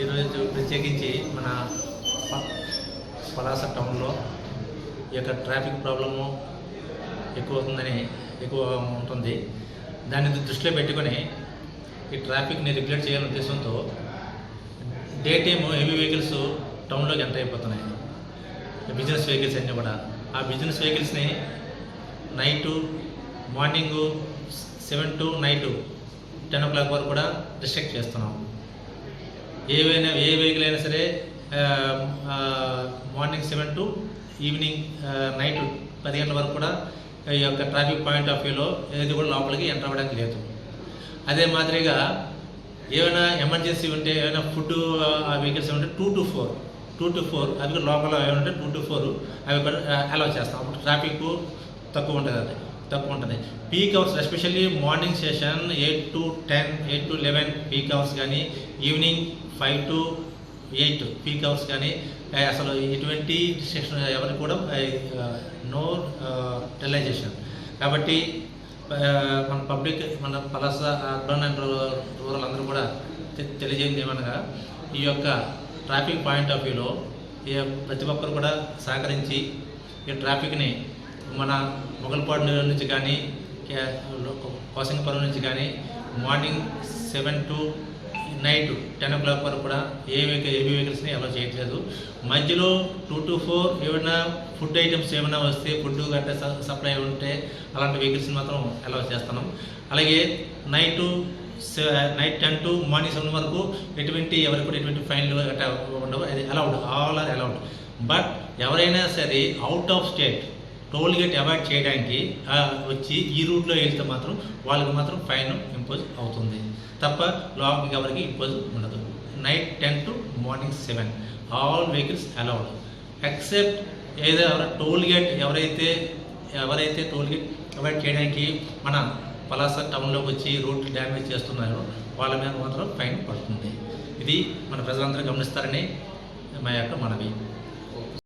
ఈరోజు ప్రత్యేకించి మన పలాస టౌన్లో ఈ యొక్క ట్రాఫిక్ ప్రాబ్లము ఎక్కువ అవుతుందని ఎక్కువ ఉంటుంది. దాన్ని దృష్టిలో పెట్టుకొని ఈ ట్రాఫిక్ని రెగ్యులేట్ చేయాలనే ఉద్దేశంతో డే టైము హెవీ వెహికల్స్ టౌన్లోకి ఎంటర్ అయిపోతున్నాయి. బిజినెస్ వెహికల్స్ అన్నీ కూడా. ఆ బిజినెస్ వెహికల్స్ని night morning seven to night ten o'clock వరకు కూడా రిస్ట్రిక్ట్ చేస్తున్నాం. ఏవైనా ఏ వెహికల్ అయినా సరే morning seven to evening night పది గంటల వరకు కూడా ఈ యొక్క ట్రాఫిక్ పాయింట్ ఆఫ్ వ్యూలో ఏది కూడా లోపలికి ఎంటర్ అవ్వడానికి లేదు. అదే మాదిరిగా ఏమైనా ఎమర్జెన్సీ ఉంటే ఏమైనా ఫుడ్ వెహికల్స్ ఉంటే two to four two to four అవి కూడా లోపల ఏమంటే టూ టు ఫోర్ అవి కూడా అలౌ చేస్తాం. అప్పుడు ట్రాఫిక్ తక్కువ ఉంటుంది తక్కువ ఉంటుంది. Peak hours especially morning session eight to ten eight to eleven peak hours కానీ evening five to eight peak hours కానీ అసలు ఎటువంటి సెషన్ ఎవరికి కూడా నో టెలైజేషన్ కాబట్టి మన పబ్లిక్ మన పలస అర్బన్ అండ్ రూరల్ అందరూ కూడా తెలియజేయండి ఏమనగా ఈ యొక్క ట్రాఫిక్ పాయింట్ ఆఫ్ వ్యూలో ఈ ప్రతి ఒక్కరు కూడా సహకరించి ఈ ట్రాఫిక్ని మన మొగల్పాడు నుంచి కానీ కోసంగపురం నుంచి కానీ morning seven to night ten o'clock వరకు కూడా ఏ వెహికల్ ఏబీ వెహికల్స్ని అలా చేయట్లేదు. మధ్యలో టూ టు ఫోర్ ఏమైనా ఫుడ్ ఐటమ్స్ ఏమైనా వస్తే ఫుడ్ గట్రా స- సప్లై ఉంటే అలాంటి వెహికల్స్ని మాత్రం అలౌ చేస్తున్నాం. అలాగే night night ten to morning seven వరకు ఎటువంటి ఎవరికి కూడా ఎటువంటి ఫైన్లు గట్రా ఉండవు. అది allowed all are allowed. But ఎవరైనా సరే out of state toll gate avoid చేయడానికి వచ్చి ఈ రూట్లో వెళ్తే మాత్రం వాళ్ళకి మాత్రం ఫైన్ ఇంపోజ్ అవుతుంది. తప్ప లోపలికి ఎవరికి ఇంపోజ్ ఉండదు. Night ten to morning seven. All vehicles allowed. Except ఏదో టోల్ గేట్ ఎవరైతే ఎవరైతే టోల్ గేట్ అవాయిడ్ చేయడానికి మన పలాస టౌన్లోకి వచ్చి రూట్ డ్యామేజ్ చేస్తున్నారో వాళ్ళ మీద మాత్రం ఫైన్ పడుతుంది. ఇది మన ప్రజలందరూ గమనిస్తారని మా యొక్క మనవి.